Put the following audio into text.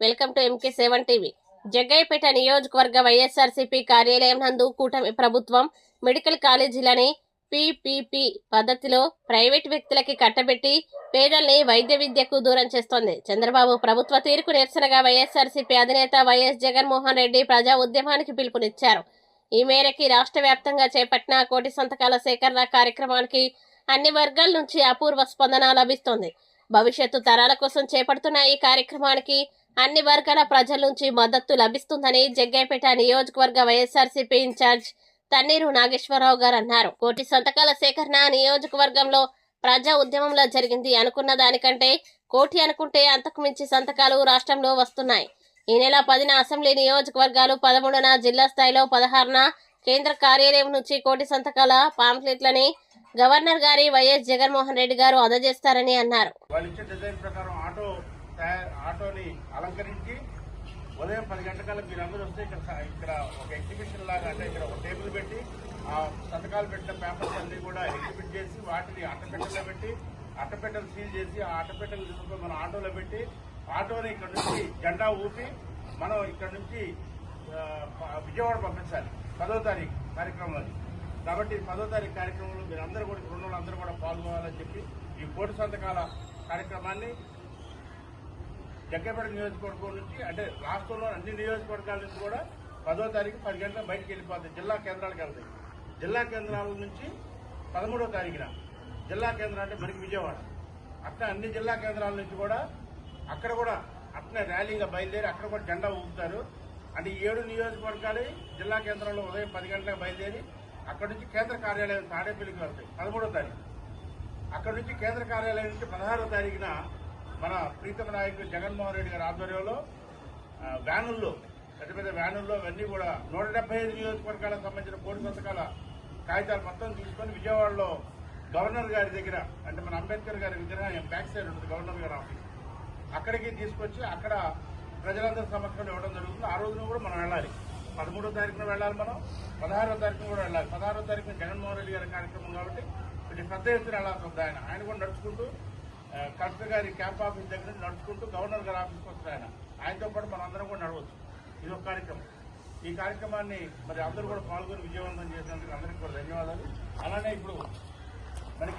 Welcome to MK seven TV Jaggayyapeta నియోజకవర్గ YSRCP కార్యాలయం నందు కూటమి ప్రభుత్వం మెడికల్ కాలేజీలని పీపీపీ పద్ధతిలో ప్రైవేట్ వ్యక్తులకి కట్టబెట్టి పేదల్ని వైద్య విద్యకు దూరం చేస్తోంది. చంద్రబాబు ప్రభుత్వ తీరుకు నిరసనగా వైఎస్ఆర్సీపీ అధినేత వైఎస్ జగన్మోహన్ రెడ్డి ప్రజా ఉద్యమానికి పిలుపునిచ్చారు. ఈ మేరకి రాష్ట్ర వ్యాప్తంగా చేపట్టిన కోటి సంతకాల సేకరణ కార్యక్రమానికి అన్ని వర్గాల నుంచి అపూర్వ స్పందన లభిస్తోంది. భవిష్యత్తు తరాల కోసం చేపడుతున్న ఈ కార్యక్రమానికి అన్ని వర్గాల ప్రజల నుంచి మద్దతు లభిస్తుందని జగ్గైపేట నియోజకవర్గ వైఎస్ఆర్సీపీ ఇన్ఛార్జ్ తన్నీరు నాగేశ్వరరావు గారు అన్నారు. కోటి సంతకాల సేకరణ నియోజకవర్గంలో ప్రజా ఉద్యమంలో జరిగింది అనుకున్న దానికంటే కోటి అనుకుంటే అంతకు మించి సంతకాలు రాష్ట్రంలో వస్తున్నాయి. ఈ నెల పదిన అసెంబ్లీ నియోజకవర్గాలు పదమూడున జిల్లా స్థాయిలో పదహారున కేంద్ర కార్యాలయం నుంచి కోటి సంతకాల పాంప్లెట్లని గవర్నర్ గారి వైఎస్ జగన్మోహన్ రెడ్డి గారు అందజేస్తారని అన్నారు. ఆటోని అలంకరించి ఉదయం పది గంటల మీరు వస్తే ఇక్కడ ఇక్కడ ఒక ఎగ్జిబిషన్ లాగా అంటే ఇక్కడ ఒక టేబుల్ పెట్టి ఆ సంతకాలు పెట్టిన పేపర్స్ అన్ని కూడా ఎగ్జిబిట్ చేసి వాటిని అట్టపెట్టెలో పెట్టి అట్టపెట్టెలు సీల్ చేసి ఆ అట్టపెట్టెలు తీసుకొని మన ఆటోలో పెట్టి ఆటోని ఇక్కడ నుంచి జెండా ఊపి మనం ఇక్కడ నుంచి విజయవాడ పంపించాలి. పదో తారీఖు కార్యక్రమాలు కాబట్టి పదో తారీఖు కార్యక్రమంలో మీరు అందరూ కూడా రెండు ఉన్న వాళ్ళందరూ కూడా పాల్గొనాలని చెప్పి ఈ కోటి సంతకాల కార్యక్రమాన్ని జగ్గపేట నియోజకవర్గం నుంచి అంటే రాష్ట్రంలో అన్ని నియోజకవర్గాల నుంచి కూడా పదో తారీఖు పది గంటల బయటకు వెళ్ళిపోతాయి జిల్లా కేంద్రాలకు వెళ్తాయి. జిల్లా కేంద్రాల నుంచి పదమూడో తారీఖున జిల్లా కేంద్రం అంటే మనకి విజయవాడ. అట్లా అన్ని జిల్లా కేంద్రాల నుంచి కూడా అక్కడ కూడా అట్లా ర్యాలీగా బయలుదేరి అక్కడ కూడా జెండా ఊపుతారు. అంటే ఏడు నియోజకవర్గాలు జిల్లా కేంద్రంలో ఉదయం పది గంటలకు బయలుదేరి అక్కడ నుంచి కేంద్ర కార్యాలయం తాడేపల్లికి వెళ్తాయి. పదమూడో తారీఖు. అక్కడ నుంచి కేంద్ర కార్యాలయం నుంచి పదహారో తారీఖున మన ప్రీతమ నాయకుడు జగన్మోహన్ రెడ్డి గారి ఆధ్వర్యంలో వ్యానుల్లో పెద్ద పెద్ద వ్యానుల్లో అవన్నీ కూడా నూట డెబ్బై ఐదు నియోజకవర్గాలకు సంబంధించిన కోటి సంతకాల కాగితాలు మొత్తం తీసుకొని విజయవాడలో గవర్నర్ గారి దగ్గర అంటే మన అంబేద్కర్ గారి విగ్రహం బ్యాక్ సైడ్ ఉంటుంది గవర్నర్ గారి ఆఫీస్ అక్కడికి తీసుకొచ్చి అక్కడ ప్రజలందరి సమక్షంలో ఇవ్వడం జరుగుతుంది. ఆ రోజున కూడా మనం వెళ్ళాలి. పదమూడో తారీఖున వెళ్ళాలి మనం పదహారో తారీఖున కూడా వెళ్ళాలి. పదహారో తారీఖున జగన్మోహన్ రెడ్డి గారి కార్యక్రమం కాబట్టి కొంచెం పెద్ద ఎత్తున వెళ్ళాల్సి ఉంది ఆయన. ఆయన కూడా నడుచుకుంటూ కలెక్టర్ గారి క్యాంప్ ఆఫీస్ దగ్గర నడుచుకుంటూ గవర్నర్ గారి ఆఫీస్కి వస్తారు ఆయన. ఆయనతో పాటు మనం అందరం కూడా నడవచ్చు. ఇది ఒక కార్యక్రమం. ఈ కార్యక్రమాన్ని మరి అందరూ కూడా పాల్గొని విజయవంతం చేసినందుకు అందరికీ కూడా ధన్యవాదాలు. అలానే ఇప్పుడు మనకి